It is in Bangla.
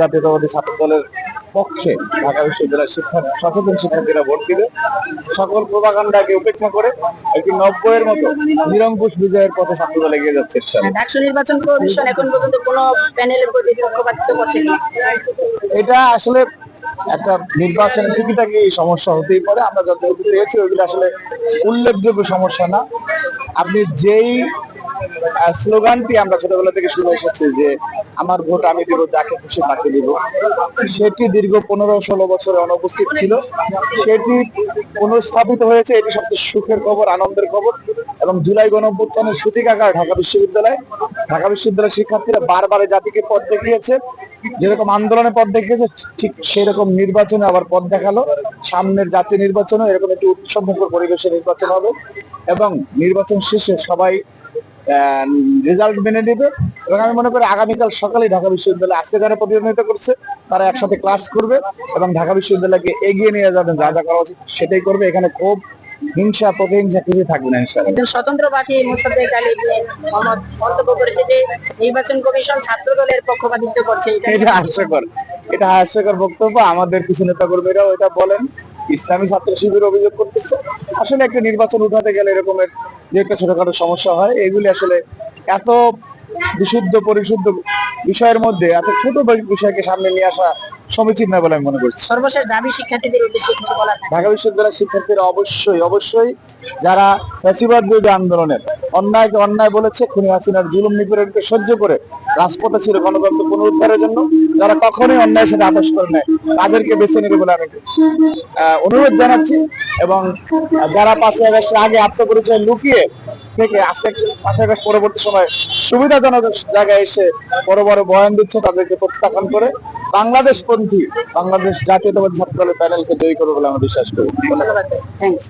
জাতীয়তাবাদী ছাত্র দলের পক্ষে ঢাকা বিশ্ববিদ্যালয়ের শিক্ষা সচেতন শিক্ষার্থীরা ভোট দিবে সকল প্রভাকাণ্ডাকে উপেক্ষা করে একটি নব্বইয়ের মতো নিরঙ্কুশ বিজয়ের পথে ছাত্র দল এগিয়ে যাচ্ছে। ডাকসু নির্বাচন কমিশন এখন পর্যন্ত কোন প্যানেলের প্রতি পক্ষপাতিত্ব করছে এটা আসলে একটা নির্বাচন টুকিটাকি সমস্যা হতেই পারে। আমরা যতটুকু পেয়েছি ওইগুলো আসলে উল্লেখযোগ্য সমস্যা না। আপনি যেই স্লোগানটি আমরা ছোটবেলা থেকে শুনে এসেছি যে, আমার ভোট আমি যাকে খুশি তাকে সেটি দীর্ঘ পনেরো ষোলো বছরে অনুপস্থিত ছিল। সেটি পুনঃস্থাপিত হয়েছে, এটি সবচেয়ে সুখের খবর, আনন্দের খবর এবং জুলাই গণঅভ্যুত্থানের সূতিকাগার ঢাকা বিশ্ববিদ্যালয়। ঢাকা বিশ্ববিদ্যালয়ের শিক্ষার্থীরা বারবার জাতিকে পথ দেখিয়েছে। যেরকম আন্দোলনে পথ দেখিয়েছে, ঠিক সেরকম নির্বাচনে আবার পথ দেখাল। সামনের জাতীয় নির্বাচনে এরকম একটি উৎসবমুখর পরিবেশে নির্বাচন হবে এবং নির্বাচন শেষে সবাই রেজাল্ট মেনে নেবে। এবং আমি মনে করি আগামীকাল সকালে ঢাকা বিশ্ববিদ্যালয় আজকে যারা প্রতিদ্বন্দ্বিতা করছে তারা একসাথে ক্লাস করবে এবং ঢাকা বিশ্ববিদ্যালয়কে এগিয়ে নিয়ে যাবেন যা যা করা উচিত সেটাই করবে। এখানে খুব হিংসা প্রতিহিংসা কিছু থাকবে না একজন স্বতন্ত্র প্রার্থী মুসাদ্দেক আলী মোহাম্মদ মন্তব্য করেছে যে নির্বাচন কমিশন ছাত্র দলের পক্ষপাতিত্ব করছে। এটা এটা হাস্যকর। এটা হাস্যকর বক্তব্য। আমাদের কিছু নেতা কর্মীরাও এটা বলেন। ইসলামী ছাত্র শিবির অভিযোগ করতেছে। আসলে একটা নির্বাচন উঠাতে গেলে এরকমের যে একটা ছোটখাটো সমস্যা হয় এগুলি আসলে এত বিশুদ্ধ পরিশুদ্ধ বিষয়ের মধ্যে এত ছোট বিষয়কে সামনে নিয়ে আসা সমীচীন না বলে আমি মনে করছি। সর্বশেষ দাবি শিক্ষার্থীদের উদ্দেশ্যে কিছু বলা ঢাকা বিশ্ববিদ্যালয়ের শিক্ষার্থীরা অবশ্যই অবশ্যই যারা ফ্যাসিবাদ বিরোধী আন্দোলনের অন্যায়কে অন্যায় বলেছে, খুনি হাসিনার জুলুম নিপীড়নকে সহ্য করে রাজপথে ছিল গণতন্ত্র পুনরুদ্ধারের জন্য। যারা কখনোই অন্যায়ের সাথে আপোষ করে নেয় তাদেরকে বেছে নেবে বলে আমি অনুরোধ জানাচ্ছি এবং যারা পাঁচই আগস্টের আগে আত্মপরিচয় লুকিয়ে থেকে আজকে পাঁচই আগস্ট পরবর্তী সময় সুবিধাজনক জায়গায় এসে বড় বড় বয়ান দিচ্ছে, তাদেরকে প্রত্যাখ্যান করে বাংলাদেশ পন্থী বাংলাদেশ জাতীয়তাবাদী ছাত্র দলের প্যানেলকে জয়ী করবে বলে আমরা বিশ্বাস করি। ধন্যবাদ। থ্যাংকস